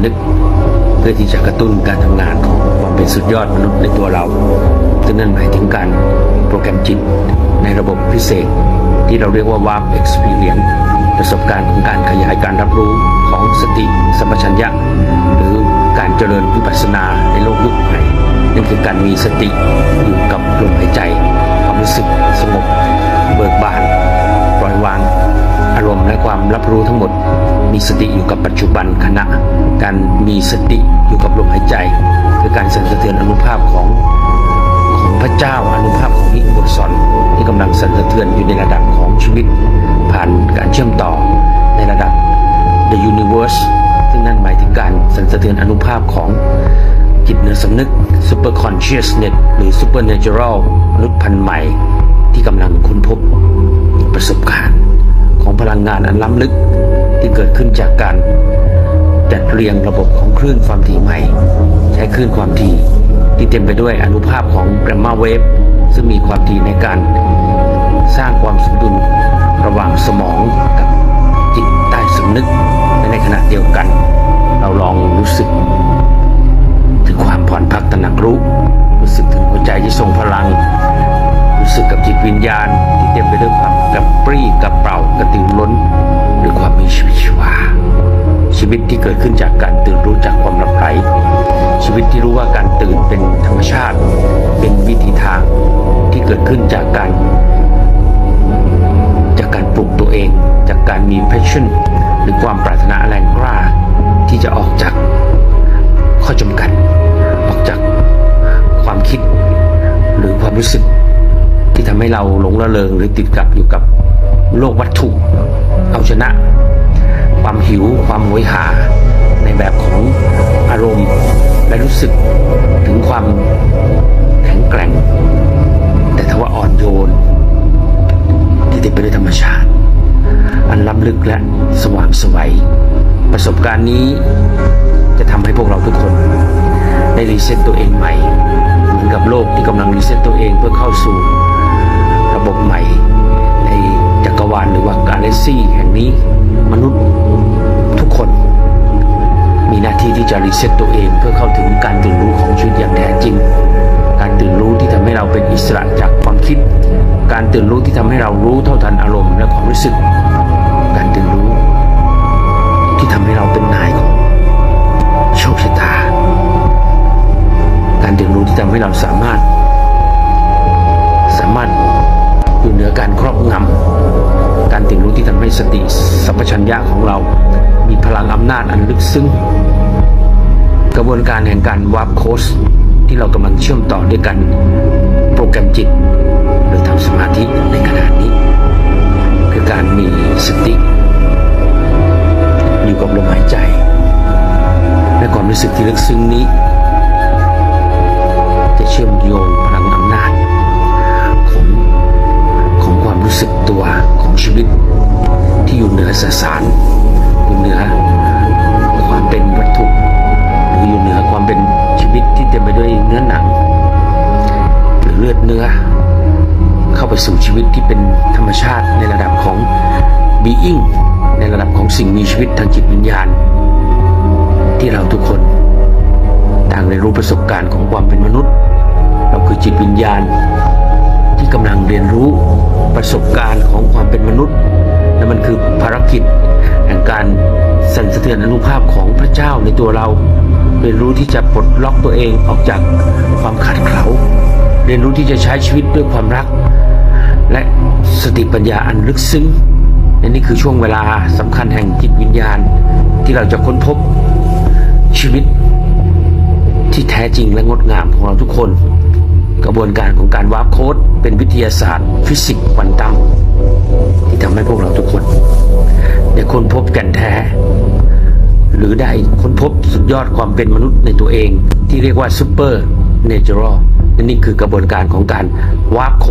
ำนึก เพื่อที่จะกระตุ้นการทำงานของความเป็นสุดยอดมนุษย์ในตัวเราซึ่งนั่นหมายถึงการโปรแกรมจิตในระบบพิเศษ ที่เราเรียกว่า WARP Experience ประสบการณ์ของการขยายการรับรู้ของสติสัมปชัญญะ หรือการเจริญวิปัสสนาในโลกยุคใหม่นั่นคือการมีสติอยู่กับลมหายใจ ความรู้สึกสงบ เบิกบาน ปล่อยวาง อารมณ์และความรับรู้ทั้งหมด มีสติอยู่กับปัจจุบันขณะ การมีสติอยู่กับลมหายใจ คือการสั่นสะเทือนอนุภาพของของพระเจ้าอนุภาพของฮิบทสอนที่กำลังสั่นสะเทือนอยู่ในระดับของชีวิต ผ่านการเชื่อมต่อในระดับ the universe ซึ่งนั่นหมายถึงการสั่นสะเทือนอนุภาพของจิตเหนือสำนึก super consciousness หรือ supernatural มนุษย์พันธุ์ใหม่ ที่กำลังค้นพบประสบการณ์ของพลังงานอันล้ำลึกที่เกิดขึ้นจากการ จัดเรียงระบบของคลื่นความถี่ใหม่ ใช้คลื่นความถี่ที่เต็มไปด้วยอนุภาพของแกรมมาเวฟซึ่งมีความถี่ในการสร้างความสมดุลระหว่างสมองกับจิตใต้สำนึกและในขณะเดียวกัน เราลองรู้สึก ถึงความผ่อนพักตระหนักรู้ รู้สึกถึงหัวใจที่ทรงพลัง รู้สึกกับจิตวิญญาณที่เต็มไปด้วยความกระปรี้กระเปร่ากระตือรือร้นหรือความมีชีวิตชีวา ชีวิตที่เกิดขึ้นจากการตื่นรู้จากความหลับไหลชีวิตที่รู้ว่าการตื่นเป็นธรรมชาติ เป็นวิธีทางที่เกิดขึ้นจากการจากการปลุกตัวเอง จากการมี passion หรือความปรารถนาแรงกล้า ที่จะออกจากข้อจำกัด ออกจากความคิด หรือความรู้สึกที่ทำให้เราหลงระเริงหรือติดกับอยู่กับโลกวัตถุ เอาชนะ ความหิว ความโหยหา ในแบบของอารมณ์ และรู้สึกถึงความแข็งแกร่ง แต่ทว่าอ่อนโยน ที่เต็มไปด้วยธรรมชาติ อันล้ำลึกและสว่างไสวัย ประสบการณ์นี้จะทำให้พวกเราทุกคนได้รีเซ็ตตัวเองใหม่เหมือนกับโลกที่กำลังรีเซ็ตตัวเองเพื่อเข้าสู่ระบบใหม่ รือว่ากาแล็กซี่แห่งนี้ มนุษย์ทุกคน มีหน้าที่ที่จะรีเซ็ตตัวเองเพื่อเข้าถึงการตื่นรู้ของชีวิตอย่างแท้จริง การตื่นรู้ที่ทำให้เราเป็นอิสระจากความคิด การตื่นรู้ที่ทำให้เรารู้เท่าทันอารมณ์และความรู้สึก สติสัมปชัญญะของเรา มีพลังอำนาจอันลึกซึ้งกระบวนการแห่งการวาร์ปโค้ชที่เรากำลังเชื่อมต่อด้วยกันโปรแกรมจิต หรือทำสมาธิในขณะนี้ คือการมีสติ อยู่กับลมหายใจ และความรู้สึกที่ลึกซึ้งนี้ เนื้อ เข้าไปสู่ชีวิตที่เป็นธรรมชาติในระดับของ being ในระดับของสิ่งมีชีวิตทางจิตวิญญาณ ที่เราทุกคนต่างเรียนรู้ประสบการณ์ของความเป็นมนุษย์ เราคือจิตวิญญาณ ที่กำลังเรียนรู้ประสบการณ์ของความเป็นมนุษย์ และมันคือภารกิจแห่งการสั่นสะเทือนอนุภาพของพระเจ้าในตัวเราเรียนรู้ที่จะปลดล็อกตัวเองออกจากความขัดเกลา รียนรู้ที่จะใช้ชีวิตด้วยความรัก และสติปัญญาอันลึกซึ้งและนี่คือช่วงเวลาสำคัญแห่งจิตวิญญาณ ที่เราจะค้นพบชีวิตที่แท้จริงและงดงามของเราทุกคน กระบวนการของการวาร์ปโค้ดเป็นวิทยาศาสตร์ ฟิสิกส์ควอนตัมที่ทำให้พวกเราทุกคนได้ค้นพบแก่นแท้ หรือได้ค้นพบสุดยอดความเป็นมนุษย์ในตัวเองที่เรียกว่าซูเปอร์ เนเจอรัลนี่คือกระบวนการของการวาร์ปโค